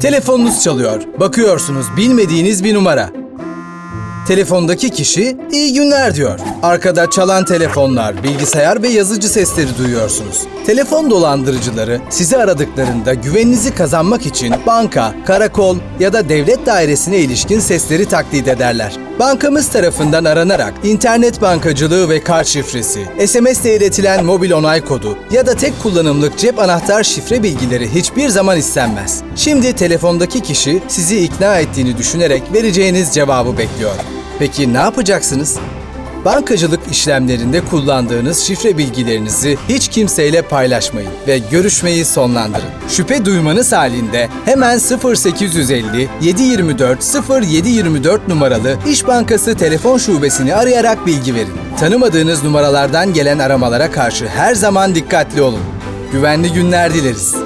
Telefonunuz çalıyor. Bakıyorsunuz bilmediğiniz bir numara. Telefondaki kişi iyi günler diyor. Arkada çalan telefonlar, bilgisayar ve yazıcı sesleri duyuyorsunuz. Telefon dolandırıcıları sizi aradıklarında güveninizi kazanmak için banka, karakol ya da devlet dairesine ilişkin sesleri taklit ederler. Bankamız tarafından aranarak internet bankacılığı ve kart şifresi, SMS ile iletilen mobil onay kodu ya da tek kullanımlık cep anahtar şifre bilgileri hiçbir zaman istenmez. Şimdi telefondaki kişi sizi ikna ettiğini düşünerek vereceğiniz cevabı bekliyor. Peki ne yapacaksınız? Bankacılık işlemlerinde kullandığınız şifre bilgilerinizi hiç kimseyle paylaşmayın ve görüşmeyi sonlandırın. Şüphe duymanız halinde hemen 0850 724 0724 numaralı İş Bankası telefon şubesini arayarak bilgi verin. Tanımadığınız numaralardan gelen aramalara karşı her zaman dikkatli olun. Güvenli günler dileriz.